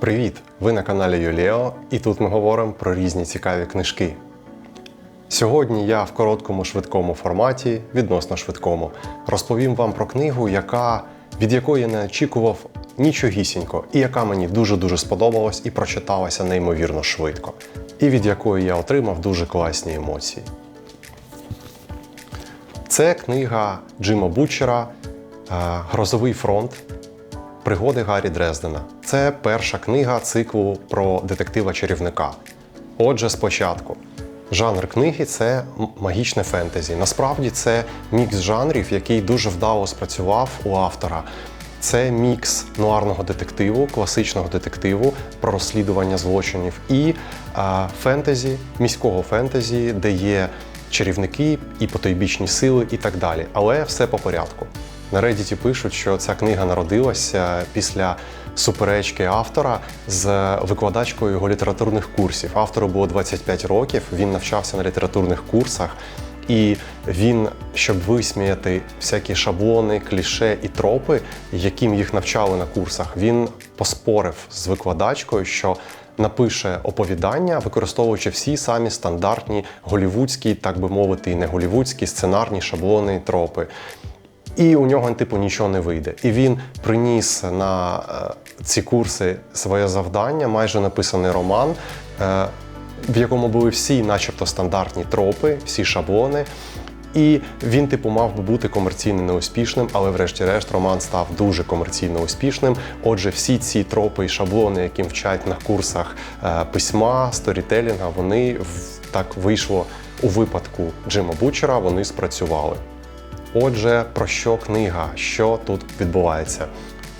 Привіт! Ви на каналі Юліо, і тут ми говоримо про різні цікаві книжки. Сьогодні я в короткому швидкому форматі, відносно швидкому, розповім вам про книгу, яка, від якої я не очікував нічогісінько, і яка мені дуже-дуже сподобалась і прочиталася неймовірно швидко, і від якої я отримав дуже класні емоції. Це книга Джима Бучера Грозовий фронт. Пригоди Гаррі Дрездена. Це перша книга циклу про детектива-чарівника. Отже, спочатку. Жанр книги це магічне фентезі. Насправді це мікс жанрів, який дуже вдало спрацював у автора. Це мікс нуарного детективу, класичного детективу про розслідування злочинів і а, фентезі, міського фентезі, де є чарівники і потойбічні сили і так далі. Але все по порядку. На Reddit пишуть, що ця книга народилася після суперечки автора з викладачкою його літературних курсів. Автору було 25 років, він навчався на літературних курсах, і він, щоб висміяти всякі шаблони, кліше і тропи, яким їх навчали на курсах, він поспорив з викладачкою, що напише оповідання, використовуючи всі самі стандартні голівудські, так би мовити, і не голівудські сценарні шаблони і тропи. І у нього типу нічого не вийде. І він приніс на е, ці курси своє завдання, майже написаний роман, е, в якому були всі, начебто, стандартні тропи, всі шаблони. І він, типу, мав би бути комерційно неуспішним, але врешті-решт роман став дуже комерційно успішним. Отже, всі ці тропи і шаблони, яким вчать на курсах е, письма, сторітелінга, вони в- так вийшло у випадку Джима Бучера, вони спрацювали. Отже, про що книга? Що тут відбувається?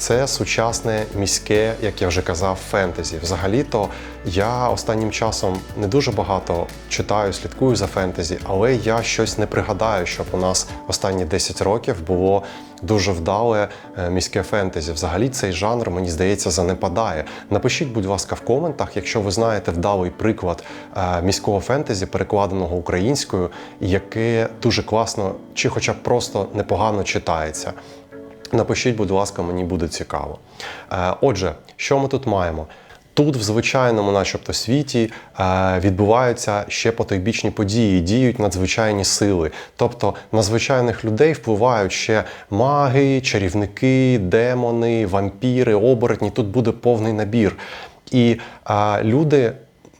Це сучасне міське, як я вже казав, фентезі. Взагалі-то я останнім часом не дуже багато читаю, слідкую за фентезі, але я щось не пригадаю, щоб у нас останні 10 років було дуже вдале е, міське фентезі. Взагалі цей жанр, мені здається, занепадає. Напишіть, будь ласка, в коментах, якщо ви знаєте вдалий приклад е, міського фентезі, перекладеного українською, яке дуже класно чи хоча б просто непогано читається. Напишіть, будь ласка, мені буде цікаво. Е, Отже, що ми тут маємо? Тут, в звичайному, начебто, світі е, відбуваються ще потойбічні події, діють надзвичайні сили. Тобто на звичайних людей впливають ще маги, чарівники, демони, вампіри, оборотні. Тут буде повний набір. І е, люди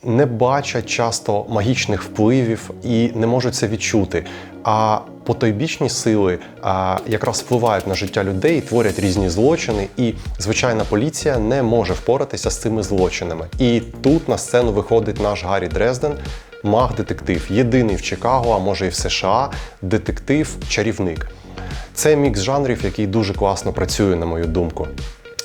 не бачать часто магічних впливів і не можуть це відчути. А потойбічні сили а, якраз впливають на життя людей, творять різні злочини, і звичайна поліція не може впоратися з цими злочинами. І тут на сцену виходить наш Гаррі Дрезден, маг-детектив, єдиний в Чикаго, а може і в США, детектив-чарівник. Це мікс жанрів, який дуже класно працює, на мою думку.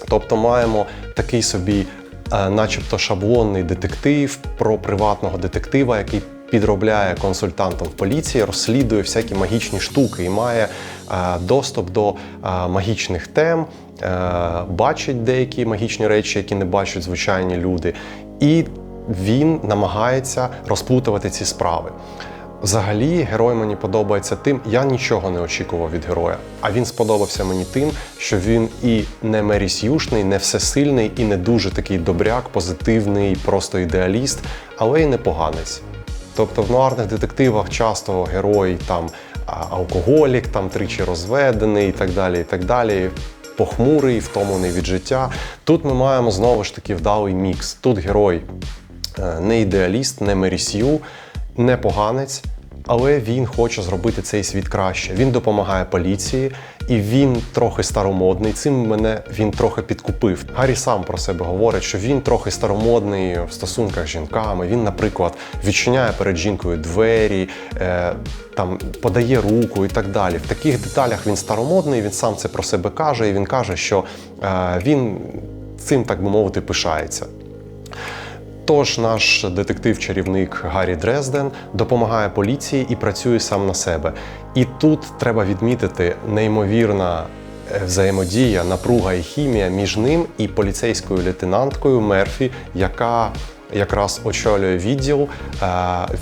Тобто маємо такий собі, начебто, шаблонний детектив про приватного детектива, який підробляє консультантом в поліції, розслідує всякі магічні штуки і має е, доступ до е, магічних тем, е, бачить деякі магічні речі, які не бачать звичайні люди. І він намагається розплутувати ці справи. Взагалі, герой мені подобається тим, я нічого не очікував від героя. А він сподобався мені тим, що він і не мерісюшний, не всесильний, і не дуже такий добряк, позитивний, просто ідеаліст, але й не поганець. Тобто в нуарних детективах часто герой там алкоголік, там тричі розведений і так далі. і так далі. Похмурий, втомлений від життя. Тут ми маємо знову ж таки вдалий мікс. Тут герой е, не ідеаліст, не мерісю, не поганець, але він хоче зробити цей світ краще. Він допомагає поліції, і він трохи старомодний. Цим мене він трохи підкупив. Гаррі сам про себе говорить, що він трохи старомодний в стосунках з жінками. Він, наприклад, відчиняє перед жінкою двері, е, там подає руку і так далі. В таких деталях він старомодний. Він сам це про себе каже, і він каже, що е, він цим, так би мовити, пишається. Тож наш детектив-чарівник Гаррі Дрезден допомагає поліції і працює сам на себе. І тут треба відмітити неймовірна е, взаємодія, напруга і хімія між ним і поліцейською лейтенанткою Мерфі, яка якраз очолює відділ, е,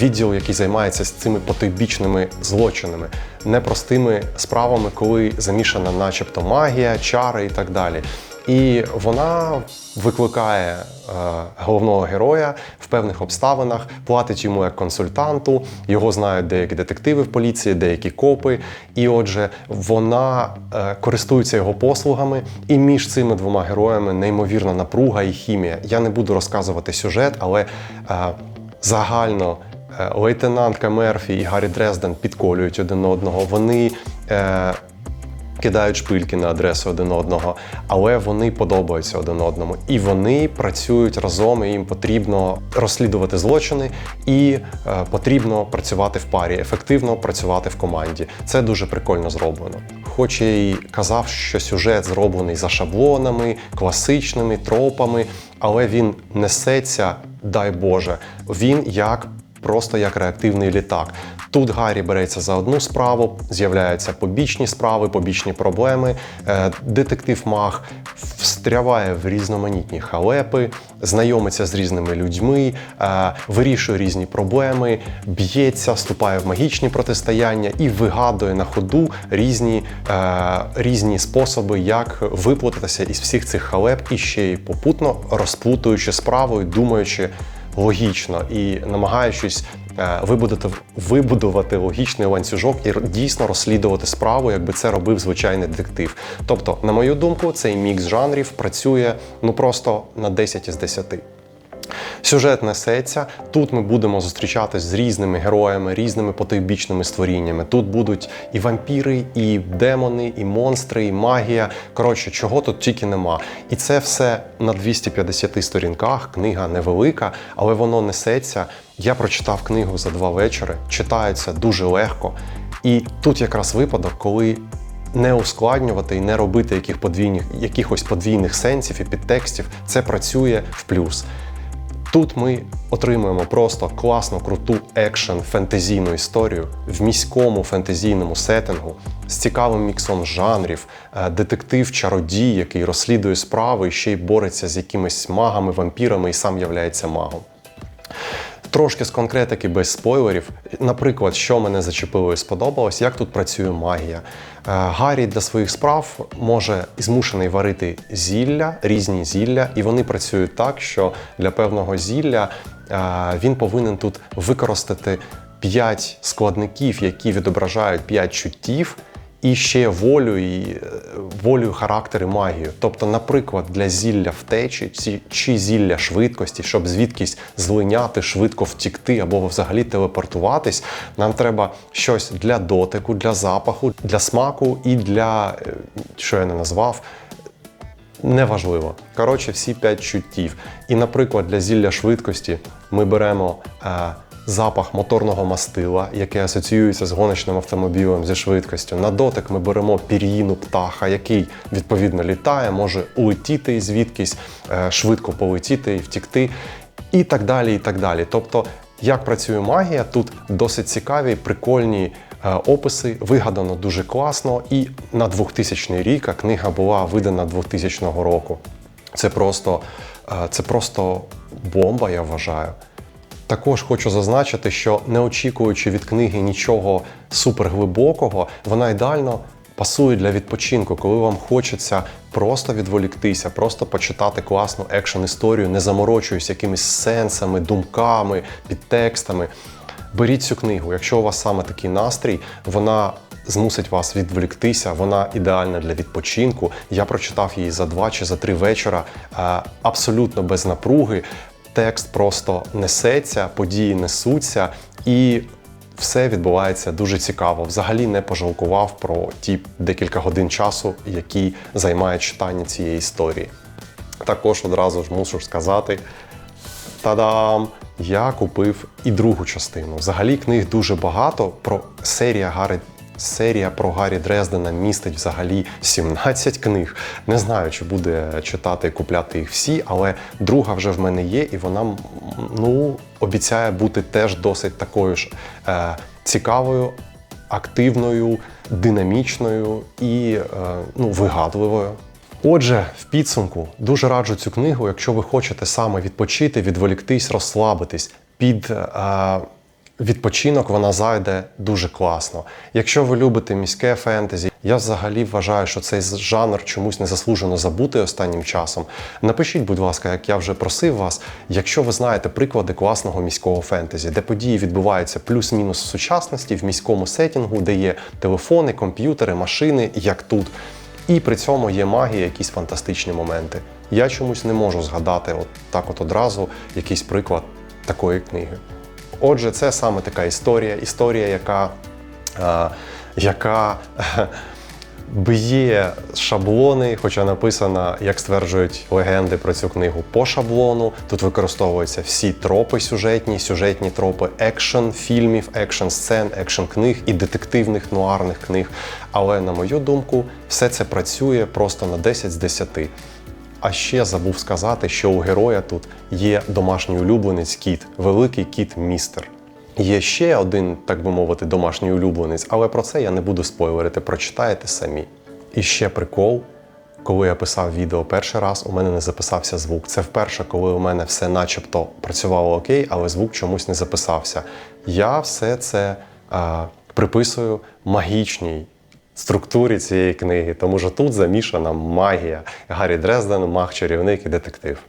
відділ, який займається з цими потойбічними злочинами, непростими справами, коли замішана, начебто, магія, чари і так далі. І вона викликає е, головного героя в певних обставинах, платить йому як консультанту. Його знають деякі детективи в поліції, деякі копи. І отже, вона е, користується його послугами, і між цими двома героями неймовірна напруга і хімія. Я не буду розказувати сюжет, але е, загально. е, Лейтенантка Мерфі і Гаррі Дрезден підколюють один одного. Вони е, кидають шпильки на адресу один одного, але вони подобаються один одному. І вони працюють разом, і їм потрібно розслідувати злочини, і е, потрібно працювати в парі, ефективно працювати в команді. Це дуже прикольно зроблено. Хоч я й казав, що сюжет зроблений за шаблонами, класичними тропами, але він несеться, дай Боже, він як просто як реактивний літак. Тут Гаррі береться за одну справу, з'являються побічні справи, побічні проблеми. Е, Детектив Мах встряває в різноманітні халепи, знайомиться з різними людьми, е, вирішує різні проблеми, б'ється, вступає в магічні протистояння і вигадує на ходу різні, е, різні способи, як виплутатися із всіх цих халеп і ще й попутно розплутуючи справу і думаючи логічно і намагаючись вибудувати, вибудувати логічний ланцюжок і дійсно розслідувати справу, якби це робив звичайний детектив. Тобто, на мою думку, цей мікс жанрів працює ну просто на 10 із 10. Сюжет несеться. Тут ми будемо зустрічатись з різними героями, різними потойбічними створіннями. Тут будуть і вампіри, і демони, і монстри, і магія. Коротше, чого тут тільки нема. І це все на 250 сторінках. Книга невелика, але воно несеться. Я прочитав книгу за два вечори, читається дуже легко. І тут якраз випадок, коли не ускладнювати і не робити яких подвійних, якихось подвійних сенсів і підтекстів, це працює в плюс. Тут ми отримуємо просто класну, круту екшен фентезійну історію в міському фентезійному сеттингу з цікавим міксом жанрів, е, детектив, чародій, який розслідує справи і ще й бореться з якимись магами, вампірами і сам являється магом. Трошки з конкретики без спойлерів. Наприклад, що мене зачепило і сподобалось, як тут працює магія. Е, Гаррі для своїх справ може змушений варити зілля, різні зілля, і вони працюють так, що для певного зілля е, він повинен тут використати 5 складників, які відображають 5 чуттів. І ще волю і е, волю, характер і магію. Тобто, наприклад, для зілля втечі чи зілля швидкості, щоб звідкись злиняти, швидко втікти або взагалі телепортуватись, нам треба щось для дотику, для запаху, для смаку і для е, що я не назвав. Неважливо. Коротше, всі п'ять чуттів. І, наприклад, для зілля швидкості ми беремо е, запах моторного мастила, яке асоціюється з гоночним автомобілем зі швидкістю. На дотик ми беремо пір'їну птаха, який відповідно літає, може улетіти звідкись, е, швидко полетіти і втікти, і так далі. І так далі. Тобто, як працює магія, тут досить цікаві, прикольні е, описи, вигадано дуже класно. І на 2000 рік а книга була видана 2000 року. Це просто, е, це просто бомба, я вважаю. Також хочу зазначити, що не очікуючи від книги нічого суперглибокого, вона ідеально пасує для відпочинку, коли вам хочеться просто відволіктися, просто почитати класну екшн історію, не заморочуючись якимись сенсами, думками, підтекстами. Беріть цю книгу. Якщо у вас саме такий настрій, вона змусить вас відволіктися. Вона ідеальна для відпочинку. Я прочитав її за два чи за три вечора, е, абсолютно без напруги. Текст просто несеться, події несуться, і все відбувається дуже цікаво. Взагалі не пожалкував про ті декілька годин часу, які займає читання цієї історії. Також одразу ж мушу сказати, Та-дам! Я купив і другу частину. Взагалі книг дуже багато. Про серія Гаррі. Серія про Гаррі Дрездена містить взагалі 17 книг. Не знаю, чи буде читати і купляти їх всі, але друга вже в мене є, і вона ну, обіцяє бути теж досить такою ж е, цікавою, активною, динамічною і е, ну, вигадливою. Отже, в підсумку дуже раджу цю книгу, якщо ви хочете саме відпочити, відволіктись, розслабитись під е, відпочинок, вона зайде дуже класно. Якщо ви любите міське фентезі, Я взагалі вважаю, що цей жанр чомусь незаслужено забутий останнім часом. Напишіть, будь ласка, як я вже просив вас, якщо ви знаєте приклади класного міського фентезі, де події відбуваються плюс-мінус в сучасності, в міському сетінгу, де є телефони, комп'ютери, машини, як тут. І при цьому є магія, якісь фантастичні моменти. Я чомусь не можу згадати от так от одразу якийсь приклад такої книги. Отже, це саме така історія, історія, яка, е, яка е, б'є шаблони, хоча написана, як стверджують легенди про цю книгу, по шаблону. Тут використовуються всі тропи сюжетні, сюжетні тропи екшн фільмів, екшн сцен, екшн книг і детективних нуарних книг. Але, на мою думку, все це працює просто на 10 з 10. А ще забув сказати, що у героя тут є домашній улюбленець кіт, великий кіт містер. Є ще один, так би мовити, домашній улюбленець, але про це я не буду спойлерити, прочитаєте самі. І ще прикол, коли я писав відео перший раз, у мене не записався звук. Це вперше, коли у мене все начебто працювало окей, але звук чомусь не записався. Я все це а, приписую магічній структурі цієї книги, тому що тут замішана магія. Гаррі Дрезден, маг, чарівник і детектив.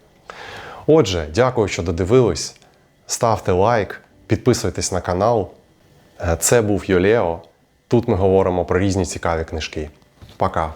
Отже, дякую, що додивились. Ставте лайк, підписуйтесь на канал. Е, Це був Йолео. Тут ми говоримо про різні цікаві книжки. Пока!